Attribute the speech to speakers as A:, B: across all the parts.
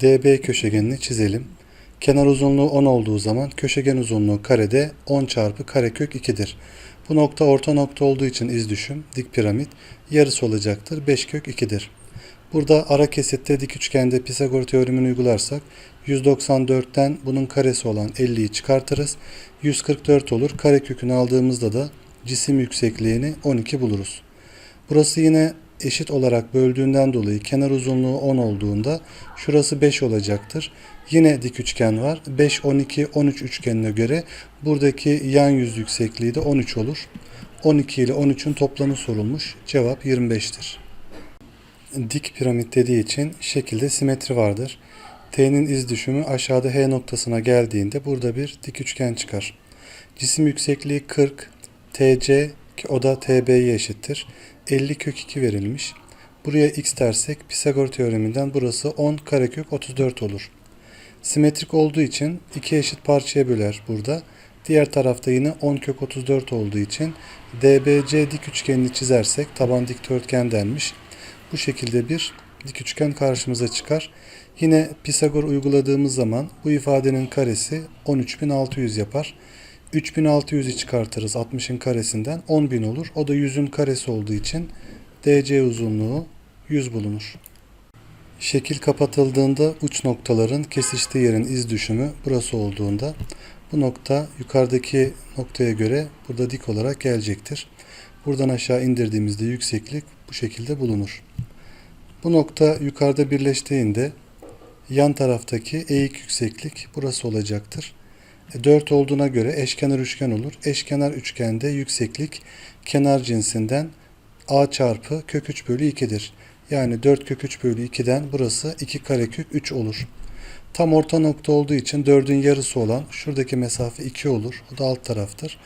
A: DB köşegenini çizelim. Kenar uzunluğu 10 olduğu zaman köşegen uzunluğu karede 10 çarpı karekök 2'dir. Bu nokta orta nokta olduğu için iz düşüm, dik piramit yarısı olacaktır. 5 kök 2'dir. Burada ara kesitte dik üçgende Pisagor teoremini uygularsak 194'ten bunun karesi olan 50'yi çıkartırız. 144 olur. Karekökünü aldığımızda da cisim yüksekliğini 12 buluruz. Burası yine eşit olarak böldüğünden dolayı kenar uzunluğu 10 olduğunda şurası 5 olacaktır. Yine dik üçgen var. 5, 12, 13 üçgenine göre buradaki yan yüz yüksekliği de 13 olur. 12 ile 13'ün toplamı sorulmuş. Cevap 25'tir. Dik piramit dediği için şekilde simetri vardır. T'nin iz düşümü aşağıda H noktasına geldiğinde burada bir dik üçgen çıkar. Cisim yüksekliği 40, TC ki o da TB'ye eşittir. 50 kök 2 verilmiş. Buraya x dersek Pisagor teoreminden burası 10 karekök 34 olur. Simetrik olduğu için iki eşit parçaya böler burada. Diğer tarafta yine 10 kök 34 olduğu için DBC dik üçgenini çizersek taban dikdörtgen denmiş. Bu şekilde bir dik üçgen karşımıza çıkar. Yine Pisagor uyguladığımız zaman bu ifadenin karesi 13600 yapar. 3600'ü çıkartırız 60'ın karesinden 10.000 olur. O da 100'ün karesi olduğu için DC uzunluğu 100 bulunur. Şekil kapatıldığında uç noktaların kesiştiği yerin iz düşümü burası olduğunda bu nokta yukarıdaki noktaya göre burada dik olarak gelecektir. Buradan aşağı indirdiğimizde yükseklik bu şekilde bulunur. Bu nokta yukarıda birleştiğinde yan taraftaki eğik yükseklik burası olacaktır. 4 olduğuna göre eşkenar üçgen olur. Eşkenar üçgende yükseklik kenar cinsinden a çarpı kök 3 bölü 2'dir. Yani 4 kök 3 bölü 2'den burası 2 karekök 3 olur. Tam orta nokta olduğu için 4'ün yarısı olan şuradaki mesafe 2 olur. O da alt taraftır.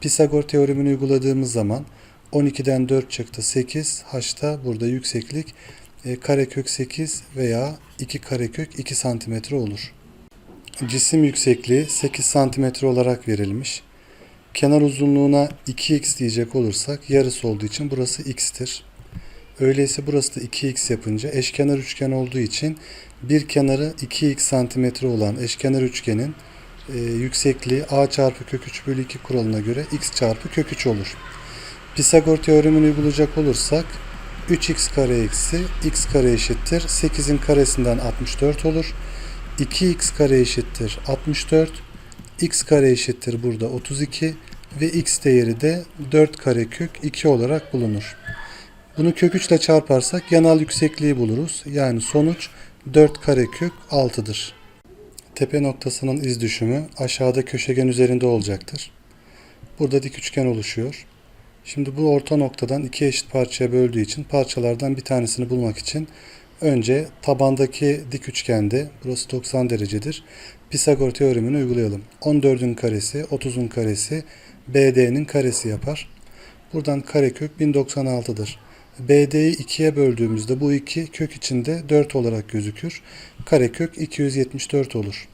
A: Pisagor teoremini uyguladığımız zaman 12'den 4 çıktı 8. H'ta burada yükseklik e, karekök 8 veya 2 karekök 2 santimetre olur. Cisim yüksekliği 8 santimetre olarak verilmiş. Kenar uzunluğuna 2x diyecek olursak yarısı olduğu için burası x'tir. Öyleyse burası da 2x yapınca eşkenar üçgen olduğu için bir kenarı 2x santimetre olan eşkenar üçgenin e, yüksekliği a çarpı kök 3 bölü 2 kuralına göre x çarpı kök 3 olur. Pisagor teoremini uygulayacak olursak 3x kare eksi x kare eşittir 8'in karesinden 64 olur. 2x kare eşittir 64. x kare eşittir burada 32 ve x değeri de 4 kare kök 2 olarak bulunur. Bunu kök 3 ile çarparsak yanal yüksekliği buluruz. Yani sonuç 4 kare kök 6'dır. Tepe noktasının iz düşümü aşağıda köşegen üzerinde olacaktır. Burada dik üçgen oluşuyor. Şimdi bu orta noktadan iki eşit parçaya böldüğü için parçalardan bir tanesini bulmak için önce tabandaki dik üçgende burası 90 derecedir. Pisagor teoremini uygulayalım. 14'ün karesi 30'un karesi BD'nin karesi yapar. Buradan karekök 1096'dır. BD'yi 2'ye böldüğümüzde bu 2 kök içinde 4 olarak gözükür. Karekök 274 olur.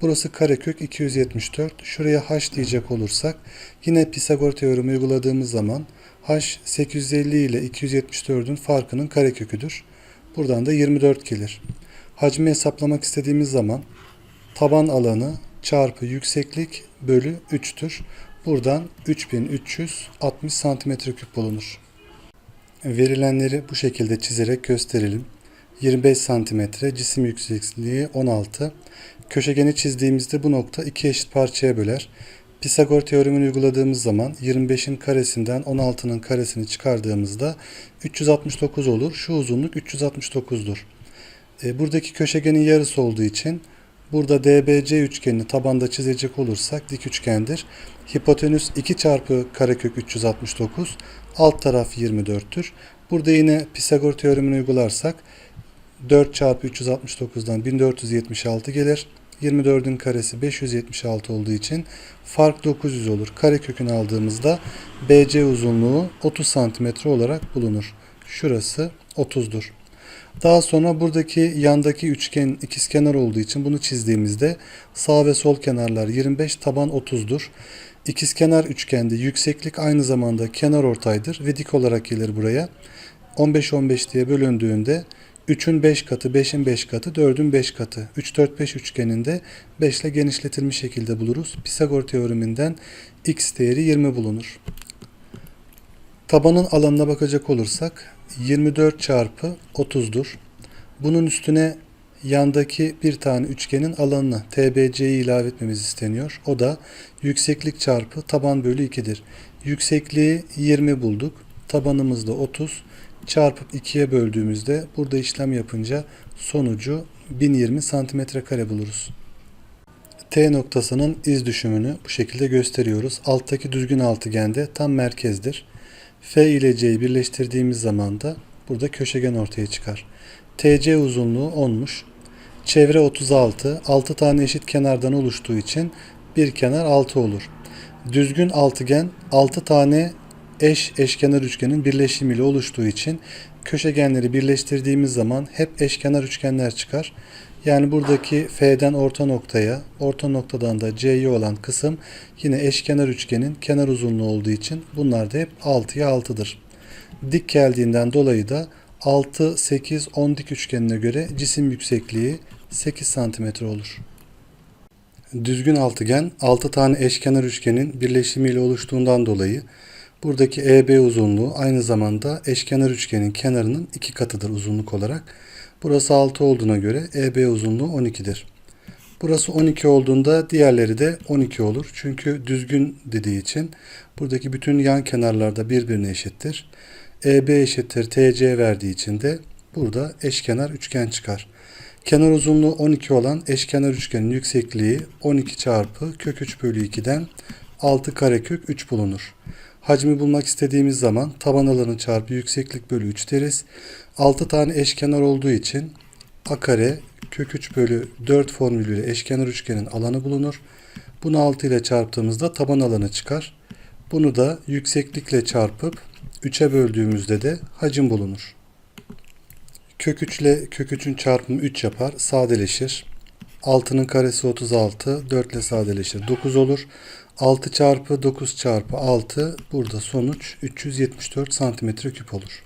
A: Burası karekök 274. Şuraya h diyecek olursak yine Pisagor teoremi uyguladığımız zaman h 850 ile 274'ün farkının kareköküdür. Buradan da 24 gelir. Hacmi hesaplamak istediğimiz zaman taban alanı çarpı yükseklik bölü 3'tür. Buradan 3360 santimetre küp bulunur. Verilenleri bu şekilde çizerek gösterelim. 25 santimetre cisim yüksekliği 16. Köşegeni çizdiğimizde bu nokta iki eşit parçaya böler. Pisagor teoremini uyguladığımız zaman 25'in karesinden 16'nın karesini çıkardığımızda 369 olur. Şu uzunluk 369'dur. E, buradaki köşegenin yarısı olduğu için burada DBC üçgenini tabanda çizecek olursak dik üçgendir. Hipotenüs 2 çarpı karekök 369 alt taraf 24'tür. Burada yine Pisagor teoremini uygularsak 4 çarpı 369'dan 1476 gelir. 24'ün karesi 576 olduğu için fark 900 olur. Karekökünü aldığımızda BC uzunluğu 30 santimetre olarak bulunur. Şurası 30'dur. Daha sonra buradaki yandaki üçgen ikizkenar olduğu için bunu çizdiğimizde sağ ve sol kenarlar 25 taban 30'dur. İkizkenar üçgende yükseklik aynı zamanda kenar ortaydır ve dik olarak gelir buraya. 15-15 diye bölündüğünde 3'ün 5 katı, 5'in 5 katı, 4'ün 5 katı. 3, 4, 5 üçgeninde 5 ile genişletilmiş şekilde buluruz. Pisagor teoreminden x değeri 20 bulunur. Tabanın alanına bakacak olursak 24 çarpı 30'dur. Bunun üstüne yandaki bir tane üçgenin alanını TBC'yi ilave etmemiz isteniyor. O da yükseklik çarpı taban bölü 2'dir. Yüksekliği 20 bulduk. Tabanımız da 30. Çarpıp 2'ye böldüğümüzde burada işlem yapınca sonucu 1020 santimetre kare buluruz. T noktasının iz düşümünü bu şekilde gösteriyoruz. Alttaki düzgün altıgende tam merkezdir. F ile C'yi birleştirdiğimiz zaman da burada köşegen ortaya çıkar. TC uzunluğu 10'muş. Çevre 36. 6 tane eşit kenardan oluştuğu için bir kenar 6 olur. Düzgün altıgen 6 tane eş eşkenar üçgenin birleşimiyle oluştuğu için köşegenleri birleştirdiğimiz zaman hep eşkenar üçgenler çıkar. Yani buradaki F'den orta noktaya, orta noktadan da C'ye olan kısım yine eşkenar üçgenin kenar uzunluğu olduğu için bunlar da hep 6'ya 6'dır. Dik geldiğinden dolayı da 6, 8, 10 dik üçgenine göre cisim yüksekliği 8 cm olur. Düzgün altıgen 6 tane eşkenar üçgenin birleşimiyle oluştuğundan dolayı buradaki EB uzunluğu aynı zamanda eşkenar üçgenin kenarının iki katıdır uzunluk olarak. Burası 6 olduğuna göre EB uzunluğu 12'dir. Burası 12 olduğunda diğerleri de 12 olur. Çünkü düzgün dediği için buradaki bütün yan kenarlarda birbirine eşittir. EB eşittir TC verdiği için de burada eşkenar üçgen çıkar. Kenar uzunluğu 12 olan eşkenar üçgenin yüksekliği 12 çarpı kök 3 bölü 2'den 6 karekök 3 bulunur. Hacmi bulmak istediğimiz zaman taban alanı çarpı yükseklik bölü 3 deriz. 6 tane eşkenar olduğu için a kare kök 3 bölü 4 formülüyle eşkenar üçgenin alanı bulunur. Bunu 6 ile çarptığımızda taban alanı çıkar. Bunu da yükseklikle çarpıp 3'e böldüğümüzde de hacim bulunur. Kök 3 ile kök 3'ün çarpımı 3 yapar. Sadeleşir. 6'nın karesi 36. 4 ile sadeleşir. 9 olur. 6 çarpı 9 çarpı 6 burada sonuç 374 santimetre küp olur.